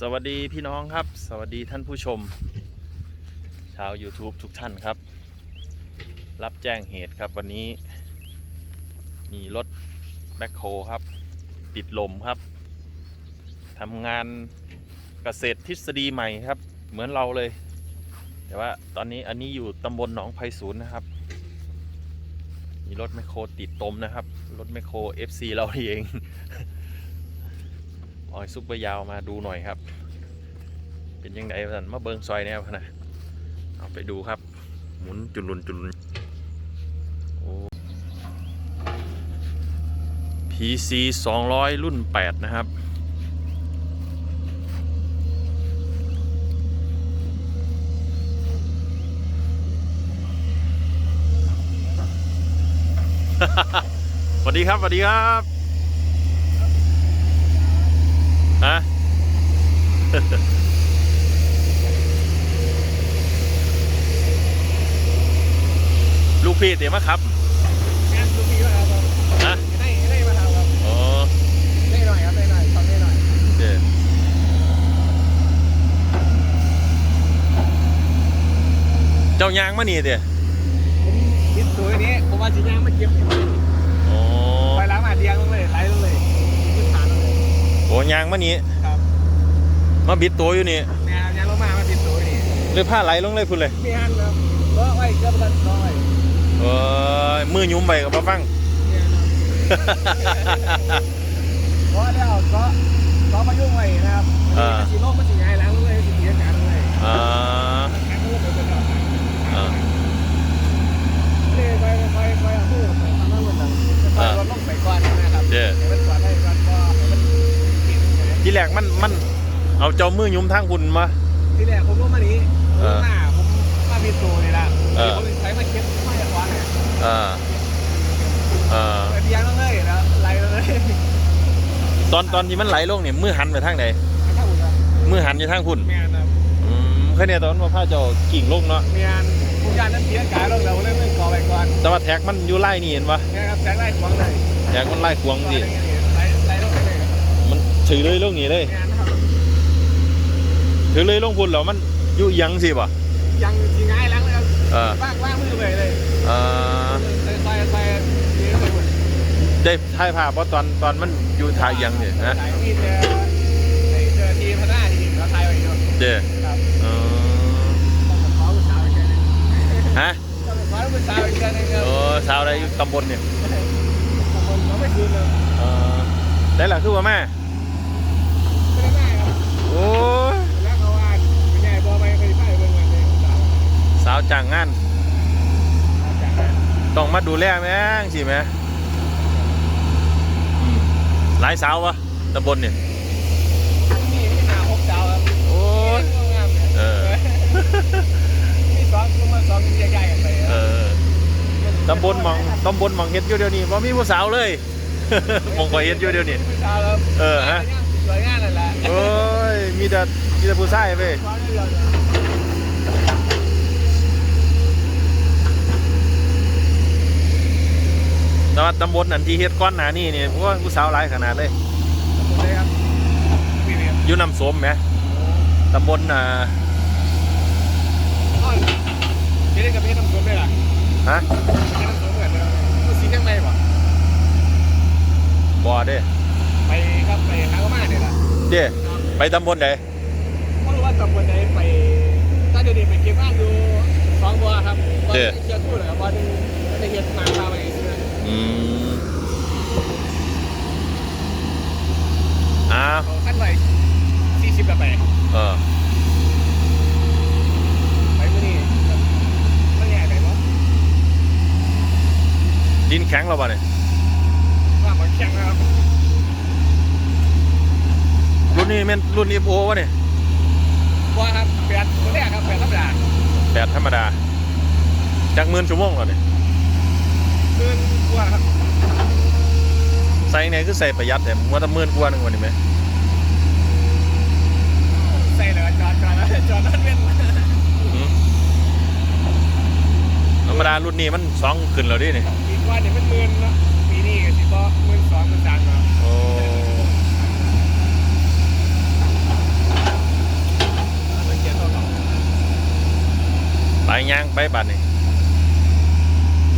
สวัสดีพี่น้องครับ สวัสดีท่านผู้ชม ชาว YouTube ทุกท่านครับ รับแจ้งเหตุครับวันนี้ มีรถแบ็คโฮครับ ติดลมครับทำงานเกษตรทฤษฎีใหม่ครับ เหมือนเราเลย แต่ว่าตอนนี้อันนี้อยู่ตำบลหนองไผ่ศูนย์นะครับ มีรถแมคโครติดตมนะครับ รถแมคโคร FC เราเอง ออยซุปเปอร์ยาวมาดูหน่อยครับ เป็นยังไงสันมาเบิงซอยแนวพะนะเอาไปดูครับ หมุนจุลุนจุลุนโอ้ PC 200 รุ่น 8 นะครับสวัสดีครับสวัสดีครับฮะ ลู กพี่เตรียมมาครับงานลูกพี่ก็ครับฮะได้ได้มาทำครับอ๋อได้หน่อยครับได้หน่อยทำได้หน่อยเด้เจ้ายางมานี่เด้ผมคิดตัวนี้ผมว่าจีน่างมาเก็บอ๋อไปล้างมาเดียงลงเลยไหลลงเลยขึ้นฐานลงเลยโอ้ยางมานี่ครับมาบิดตัวอยู่นี่แนวยางลงมามาติดตัวนี่เลยผ้าไหลลงเลยพุ่นเลยมีฮันครับก็ไว้เกือบกันร้อยเออมือหยุ่มไปกับมาฟังเนี่ยนะเพราะแล้วก็ก็มายุ่งไว้นะครับมันสีโลกมันสีไงล้างลงเลยสีเสียการลงเลยอ่าแข็งลงไปเป็นดอกอ่าเลยไปไปไปเอามือไปทำนั่นเหมือนกันไปรถลงไปก่อนนะครับเด้ให้มันสวนได้ก่อนก็ให้มันกินไงที่แรกมันมันเอาเจ้ามือหยุ่มทางคุณมาที่แรกผมก็มานี้ผมเออมาผมมาพิสูจน์นี่แหละเออผมใช้มาเก็บ ไม่จากวันเนี่ยอ่าอ่าเปิดยางลงเลยแล้วไหลลงเลยตอนตอนที่มันไหลลงเนี่ยมือหันไปทางไหนถ้าอุ่นอะมือหันอยู่ทางคุณเมียนครับอืมแค่เนี้ตอนว่าผ้าเจ้ากิ่งลงเนาะเมียนผมยานนั้นเสียกายลงแล้วเลยไม่ก่อไปก่อนแต่ว่าแท็กมันอยู่ไล่นี่เห็นปะเนี่ยครับแสงไล่ขวางเลยแท็กมันไล่ขวางดิไหลไหลลงไปเลยมันถือเลยลงนี่เลยเมียนครับถือเลยลงพุ่นแล้วมันอยู่ยังสิปะยังทีง่ายล้างเลยครับเออว่างว่างมือไปเลย เออใส่ใส่ใส่นี่ไปหมดได้ถ่ายภาพว่าตอนตอนมันอยู่ถ่ายยังเนี่ยนะถ่ายที่เจอเจอทีพัฒนาทีเราถ่ายไว้อยู่เด้ครับเออต้องขอผู้สาวอีกแค่นึงฮะต้องขอผู้สาวอีกแค่นึงครับโอ้สาวอะไรอยู่ตำบลเนี่ยผมเขาไม่คืนเลยเออได้หลังคือว่าแม่ไม่ได้ง่ายครับโอ้ยแล้วเขาว่าไม่ใช่บอไปไปไปเบิ่งกันเลยสาวสาวจ้างงานจากนั้น ต้องมาดูแลแม่งสิแม่อืมหลายสาววะตำบลเนี่ยนี่มีหาหกสาวครับโอ้ยงามเนี่ยเออมีสองลุงมาสองใหญ่ๆกันไปเออตำบลหมองตำบลหมองเฮ็ดอยู่เดี๋ยวนี้บ่มีผู้สาวเลยหมองก็เฮ็ดอยู่เดี๋ยวนี้ผู้สาวครับเออฮะสวยงามนั่นแหละโอ้ยมีแต่มีแต่ผู้ชายเว้ย ความเดียวเนี่ย แต่ว่าตำบลนั่นที่เฮ็ดก้อนหนานี่นี่โอ้ยผู้สาวหลายขนาดเลยหมดเลยครับนี่เนี่ยอยู่น้ำสมไหมตำบลอ่าอ๋อไม่ได้กับเพชรน้ำส้มเลยล่ะฮะเพชรน้ำส้มเหมือนเดิมมันสีจังไรบ่บ่เด้ไปครับไปหางมาเนี่ยล่ะเด้ไปตำบลใดไม่รู้ว่าตำบลไหนไปถ้าเดี๋ยวนี้ไปเก็บบ้านดูสองบัวครับบัวเชียร์คู่เลยครับบัวหนึงมันจะเห็นมาพาไป อืมอ้าวเอาขั้นไปสี่สิบกับไปเออ ไปมื่อนี้ไม่ใหญ่ไปเนาะดินแข็งแล้วบ่เนี่ยว่ามันแข็งนะครับรุ่นนี้แม่นรุ่นอีโอวะเนี่ยบัวครับแปดตัวแรกครับแปดธรรมดาแปดธรรมดาจากหมื่นชั่วโมงแล้วเนี่ย คืน ว่าครับใส่ไงนคือใส่ประหยัดแต่ผมว่าถ้าเมื่อนกว่านึงวันนี้ไหมใส่เลยจอดจอดแล้วจอดนั่นเป็นธรรมดารุ่นนี้มันสองขึ้นแล้วดิเนี่ยอีกว่าเดี๋ยมันเมื่อนเนาะปีนี้กับสิบเมื่อนสองมันจานมาโอ้ไปย่างไปบัดนี่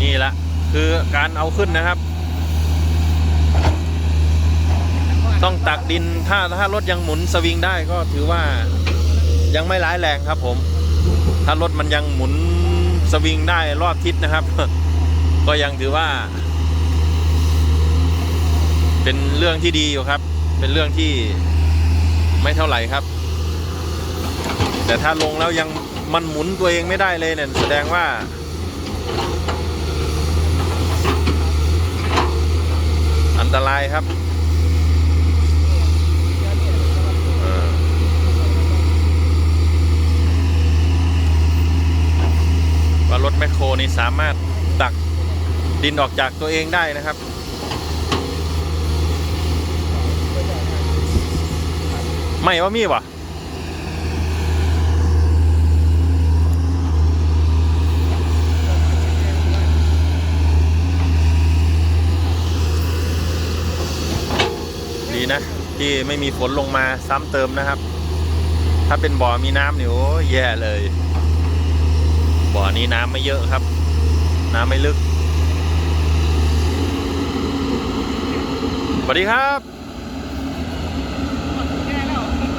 นี่ละ คือการเอาขึ้นนะครับ ต้องตักดินถ้าถ้ารถยังหมุนสวิงได้ก็ถือว่ายังไม่ร้ายแรงครับผม ถ้ารถมันยังหมุนสวิงได้รอบทิศนะครับ ก็ยังถือว่า เป็นเรื่องที่ดีอยู่ครับ เป็นเรื่องที่ไม่เท่าไหร่ครับ แต่ถ้าลงแล้วยังมันหมุนตัวเองไม่ได้เลยเนี่ยแสดงว่า อันตรายครับว่ารถแมคโครนี่สามารถตักดินออกจากตัวเองได้นะครับไม่ว่ามีวะ นะที่ไม่มีฝนลงมาซ้ำเติมนะครับ ถ้าเป็นบ่อมีน้ำเนี่โอ้แย่เลย บ่อนี้น้ำไม่เยอะครับ น้ำไม่ลึกสวัสดีครับ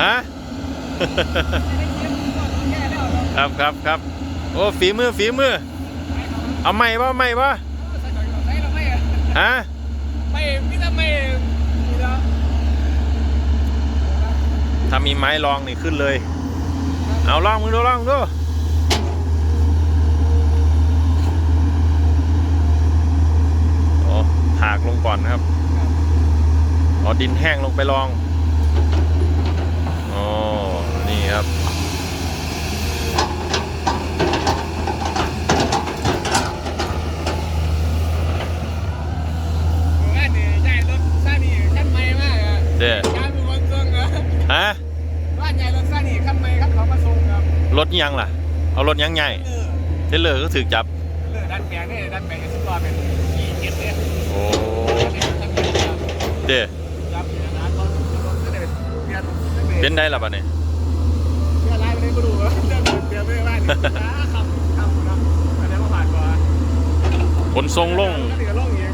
ฮะครับครับครับโอ้ฝีมือฝีมือ เอาไม่ปะไม่ปะใส่เราไม่ฮะไม่พี่ทำไม่มีแล้ว ถ้ามีไม้ลองนี่ขึ้นเลย เอาลองมึงดูลองมึงดูโอ้ถากลงก่อนนะครับเอาดินแห้งลงไปลองอ๋อนี่ครับว่าเนี่ยใหญ่รถซานี่ขั้นใหม่มากอะเด้ รงครับรถยังล่ะ เอารถยังใหญ่เออเทเลอร์ก็ถือจับเออดันแปลงนี่ดันแปลงสุดยอดเป็นยี่เจ็ดเนี่ยโอ้ทั้งเดียวเด้ยับอยู่นะตอนรถก็ได้เปลี่ยนเป็นได้ละบัดนี้เพื่อไล่ไปได้ก็ดูว่าเดินเดินไม่ได้นะคำคำนะอันนี้มาผ่านก่อนขนทรงลงก็เดี๋ยวลงเอง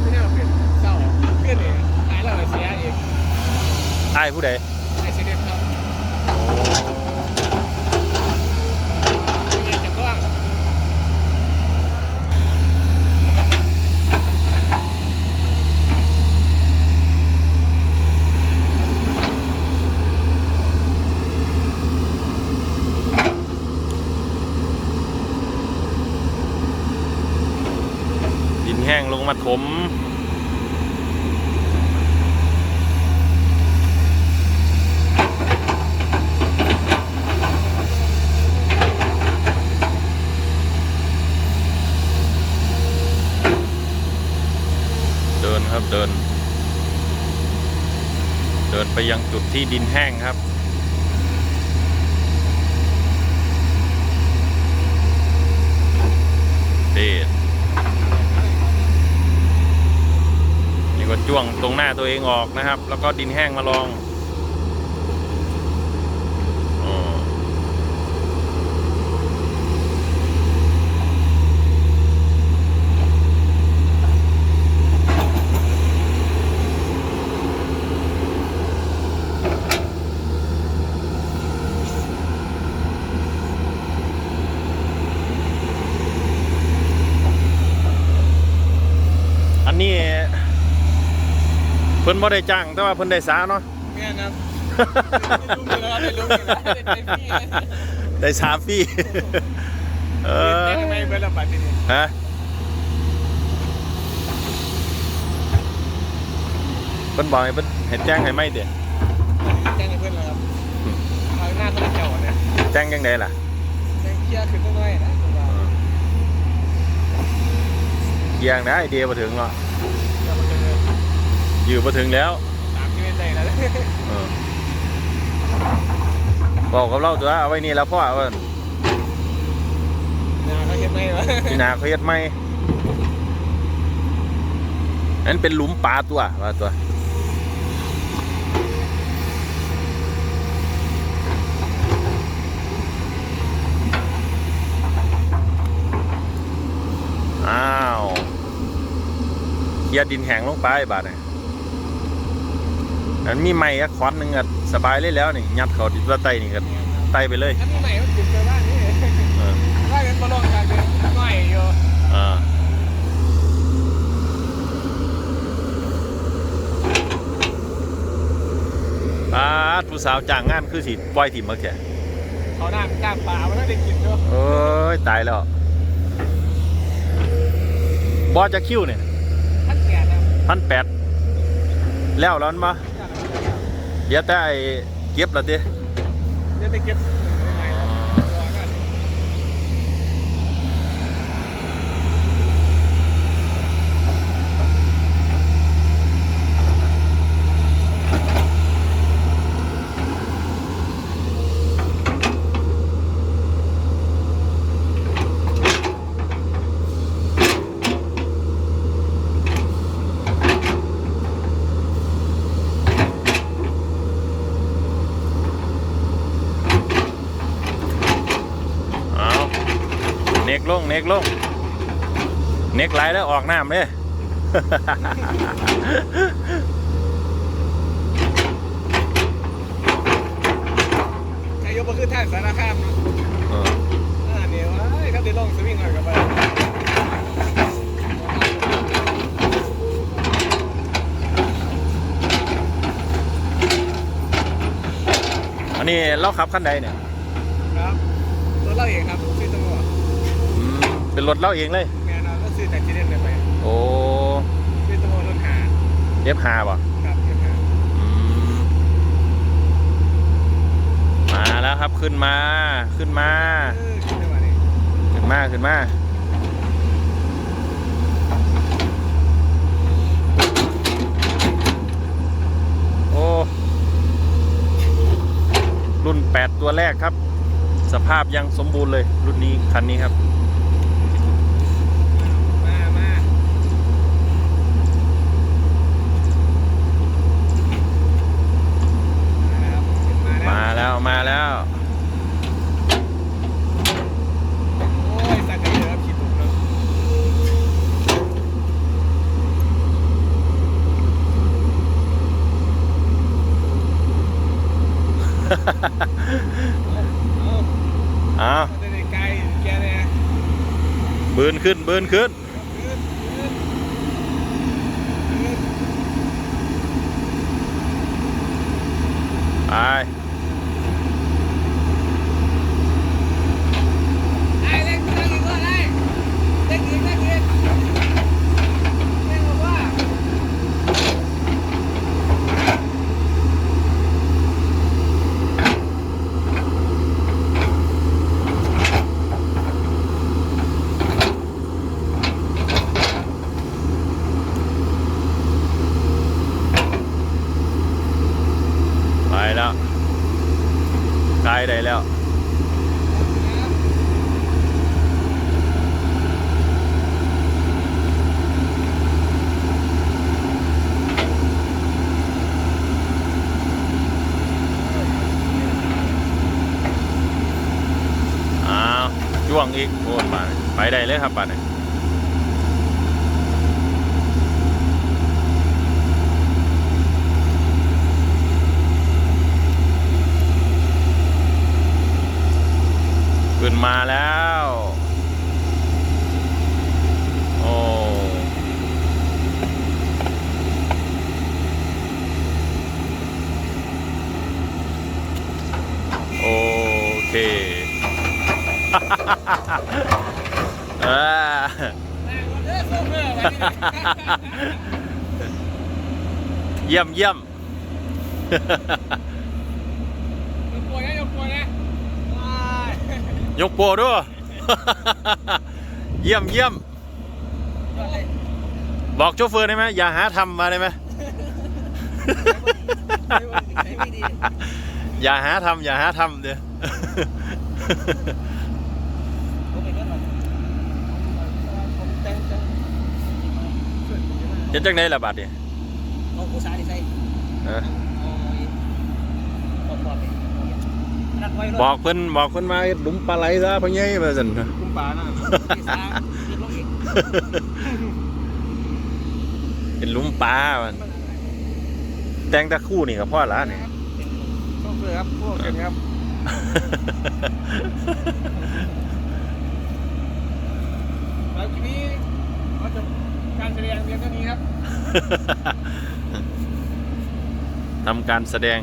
ไม่ใช่เราเปลี่ยนเศร้าเปลี่ยนเองหายแล้วเสียเองอ้ายผู้ใดไอซีเดฟครับเป็นไงจังกว้าง ดินแห้งลง มาถมเดินครับเดิน เดินไปยังจุดที่ดินแห้งครับ เด็ด นี่ก็ จ้วงตรงหน้าตัวเองออกนะครับ แล้วก็ดินแห้งมาลองอออันนี้ เพิ่นบ่ได้จ้างแต่ว่าเพิ่นได้สาเนาะเนี่ยนะลุงเลยได้ลุงเลยได้พี่ได้สาฟรีเออทำไมเป็นระบาดทีนี้ฮะเพิ่นบอกให้เพิ่นเห็นแจ้งให้ไม่เด้แจ้งให้เพื่อนเลยครับเอาหน้าเขาเจ้าเนี่ยแจ้งยังไงล่ะแจ้งเคลียร์ขึ้นน้อยนะเกียงนะไอเดียมาถึงเนาะ อยู่มาถึงแล้วสามกิโลเมตรแล้วบอกกับเราตัวเอาไว้นี่แล้วพ่อว่านาเขาเฮ็ดไม่วะพี่นาเขาเฮ็ดไม่นั่นเป็นหลุมปลาตัวปลาตัวอ้าวยีดินแห้งลงไปบาดเนี่ย อันมีไม้อะคอนหนึงอะสบายเลยแล้วนี่ยัดเขาดินว่าไตนี่ก็ไตไปเลยอันนี้ใหม่มันติดไปบ้านนี่เออได้เป็นบอลลงกันเป็นง่อยอยู่อ่าปาดผู้สาวจ้างงานคือสิปล่อยถิ่มมาแค่เขาหน้าข้ามป่ามันไม่ได้กินด้วยโอ้ยตายแล้วบอจะคิวเนี่ยท่านแก่นะพันแปดแล้วร้อนมา เดี๋ยวแต่ไอ้เก็บแล้วดิเดี๋ยวไปเก็บยังไงนะรอกัน เอา เนกลง เนกลงเนกไหลแล้วออกน้ำเลยใครยกมาขึ้นท่านสารคามเนาะเอออ่าเนี่ยว่าไอ้ครับเดี๋ยวลงสวิงหน่อยกับไปอันนี้เราขับขั้นใดเนี่ย ครับรถเราเองครับซื้อตำรวจ อืม เป็นรถเราเองเลย แม่เราก็ซื้อแต่จีเดนไปโอ้ซื้อตำรวจรถหาเอฟฮาป่ะครับรถหาอืมมาแล้วครับขึ้นมาขึ้นมา เออคิดได้ว่านี่ขึ้นมาขึ้นมา โอ้ รุ่น 8 ตัวแรกครับ สภาพยังสมบูรณ์เลย รุ่นนี้ คันนี้ครับ มามามาแล้วมาแล้ว มาแล้วมาแล้ว โอ้ยสัตว์เยอะครับขี้ตุกเนาะ เอาอ้าวมันจะได้ไกลแกเนี่ยบืนขึ้นบืนขึ้น ยืดยืดยืด ไป ไอ้เล็กเล็กอีกว่าไอ้เล็กอีกเล็กอีกเล็กบอกว่า ไปแล้วกายได้แล้ว อ้าวจ้วงอี กโอนมาไปได้เลยครับบัดนี้ขึ้นมาแล้ว โอ้เค อ่า เด้อโซ่เมื่อไว้นี่เยี่ยมเยี่ยมยกปวดนะยกปวดนะว้ายยกโปรด้วยเยี่ยมเยี่ยมบอกโชเฟอร์ได้ไหมอย่าหาทำมาได้ไหมไม่ดีอย่าหาทำอย่าหาทำเดี๋ยว จ็ดจังได๋ละบาดนี้เอาภาษาที่ใส่บอกเพิ่นบอกเพิ่นมาหลุมปลาไหลซะพ่อยัญ่ว่าสินหลุมปลานะเป็นหลุมปลามันแต่งตะคู่นี่กับพ่อละนี่พอกเลยครับพวกกันครับแล้วทีนี้เขาจะ การแสดงเรียงเท่านี้ครับ ทำการแสดง